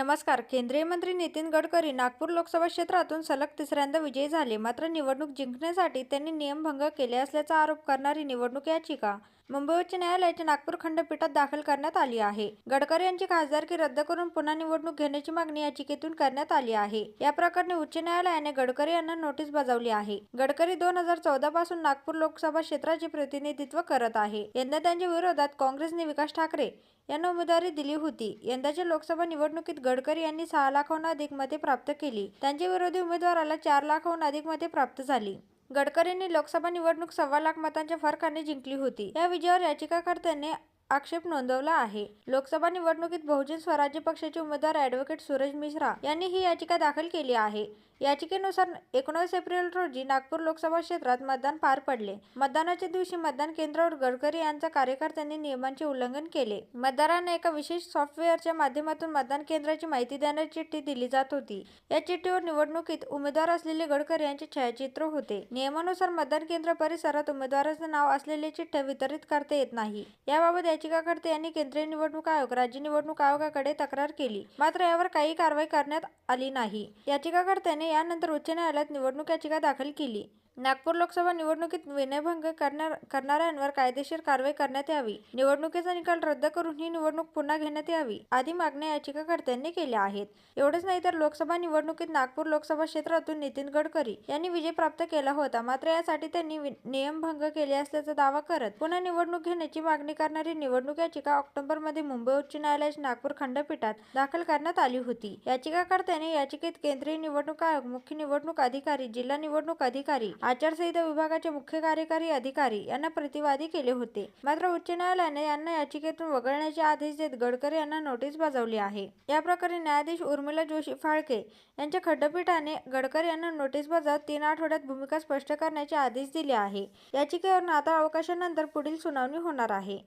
नमस्कार. केंद्रीय मंत्री नितीन गडकरी नागपूर लोकसभा क्षेत्रातून सलग तिसऱ्यांदा विजयी झाले. मात्र निवडणूक जिंकण्यासाठी त्यांनी नियमभंग केले असल्याचा आरोप करणारी निवडणूक याचिका मुंबई उच्च न्यायालयाच्या नागपूर खंडपीठात दाखल करण्यात आली आहे. गडकरी यांची खासदारकी रद्द करून पुन्हा निवडणूक घेण्याची मागणी याचिकेतून करण्यात आली आहे. या प्रकरणी उच्च न्यायालयाने गडकरी यांना नोटीस बजावली आहे. गडकरी दोन हजार चौदा पासून नागपूर लोकसभा क्षेत्राचे प्रतिनिधित्व करत आहे. यंदा त्यांच्या विरोधात काँग्रेसने विकास ठाकरे यांना उमेदवारी दिली होती. यंदाच्या लोकसभा निवडणुकीत गडकरी यांनी सहा लाखाहून अधिक मते प्राप्त केली. त्यांच्या विरोधी उमेदवाराला चार लाखाहून अधिक मते प्राप्त झाली. गडकरींनी लोकसभा निवडणूक सव्वा लाख मतांच्या फरकाने जिंकली होती. या विजयावर याचिकाकर्त्यांनी आक्षेप नोंदवला आहे. लोकसभा निवडणुकीत बहुजन स्वराज्य पक्षाचे उमेदवार ॲडव्होकेट सूरज मिश्रा यांनी ही याचिका दाखल केली आहे. याचिकेनुसार एकोणीस एप्रिल रोजी नागपूर लोकसभा क्षेत्रात मतदान पार पडले. मतदानाच्या दिवशी मतदान केंद्रावर गडकरी यांच्या कार्यकर्त्यांनी नियमांचे उल्लंघन केले. मतदारांना एका विशेष सॉफ्टवेअरच्या माध्यमातून मतदान केंद्राची माहिती देणारी चिठ्ठी दिली जात होती. या चिठ्ठीवर निवडणुकीत उमेदवार असलेले गडकरी यांचे छायाचित्र होते. नियमानुसार मतदान केंद्र परिसरात उमेदवाराचे नाव असलेले चिठ्ठ्या वितरित करता येत नाही. याबाबत याचिकाकर्ते यांनी केंद्रीय निवडणूक आयोग राज्य निवडणूक आयोगाकडे तक्रार केली. मात्र यावर काही कारवाई करण्यात आली नाही. याचिकाकर्त्याने यानंतर उच्च न्यायालयात निवडणूक याचिका दाखल केली. नागपूर लोकसभा निवडणुकीत विनयभंग करणार करणाऱ्यांवर कायदेशीर कारवाई करण्यात यावी. निवडणुकीचा निकाल रद्द करून ही निवडणूक पुन्हा घेण्यात यावी आदी मागण्या याचिकाकर्त्यांनी केल्या आहेत. एवढेच नाही तर लोकसभा निवडणुकीत नागपूर लोकसभा क्षेत्रातून नितीन गडकरी यांनी विजय प्राप्त केला होता. मात्र यासाठी त्यांनी वि- नियमभंग केले असल्याचा दावा करत पुन्हा निवडणूक घेण्याची मागणी करणारी निवडणूक याचिका ऑक्टोबरमध्ये मुंबई उच्च न्यायालयाच्या नागपूर खंडपीठात दाखल करण्यात आली होती. याचिकाकर्त्याने याचिकेत केंद्रीय निवडणूक आयोग मुख्य निवडणूक अधिकारी जिल्हा निवडणूक अधिकारी आचारसंहिता विभागाचे मुख्य कार्यकारी अधिकारी यांना प्रतिवादी केले होते. मात्र उच्च न्यायालयाने यांना याचिकेतून वगळण्याचे आदेश देत गडकरी यांना नोटीस बजावली आहे. या प्रकरणी न्यायाधीश उर्मिला जोशी फाळके यांच्या खंडपीठाने गडकरी यांना नोटीस बजावत तीन आठवड्यात भूमिका स्पष्ट करण्याचे आदेश दिले आहे. याचिकेवर नाताळ अवकाशानंतर पुढील सुनावणी होणार आहे.